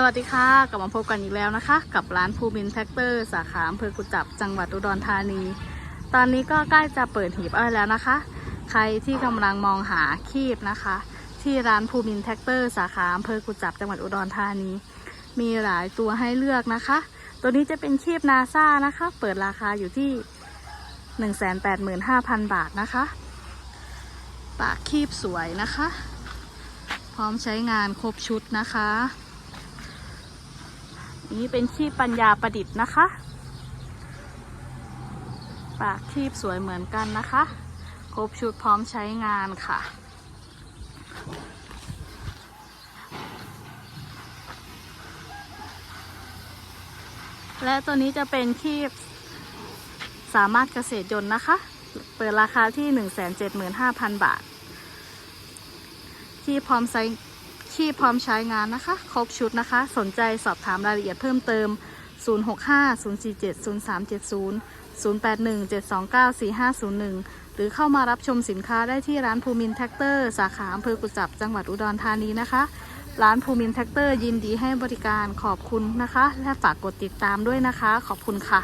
สวัสดีค่ะกลับมาพบกันอีกแล้วนะคะ กับร้านภูมินแท็กเตอร์ สาขาอำเภอกุจับจังหวัดอุดรธานี ตอนนี้ก็ใกล้จะเปิดหีบอ้อยแล้วนะคะ ใครที่กำลังมองหาคีบนะคะ ที่ร้านภูมินแท็กเตอร์ สาขาอำเภอกุจับจังหวัดอุดรธานี มีหลายตัวให้เลือกนะคะ ตัวนี้จะเป็นคีบนาซ่านะคะ เปิดราคาอยู่ที่ 185,000 บาทนะคะ ปากคีบสวยนะคะ พร้อมใช้งานครบชุดนะคะ นี่เป็นคีบปัญญาประดิษฐ์นะคะ ปากคีบสวยเหมือนกันนะคะ ครบชุดพร้อมใช้งานค่ะ และตัวนี้จะเป็นคีบสามารถเกษตรยนต์นะคะ เปิดราคาที่ 175,000 บาท ที่พร้อมใช้ ที่พร้อมใช้งานนะคะ ครบชุดนะคะ สนใจสอบถามรายละเอียดเพิ่มเติม 065-047-0370 081-729-4501 หรือเข้ามารับชมสินค้าได้ที่ร้านภูมินแท็กเตอร์ สาขาอำเภอกุจับจังหวัดอุดรธานีนะคะ ร้านภูมินแท็กเตอร์ยินดีให้บริการขอบคุณนะคะ และฝากกดติดตามด้วยนะคะ ขอบคุณค่ะ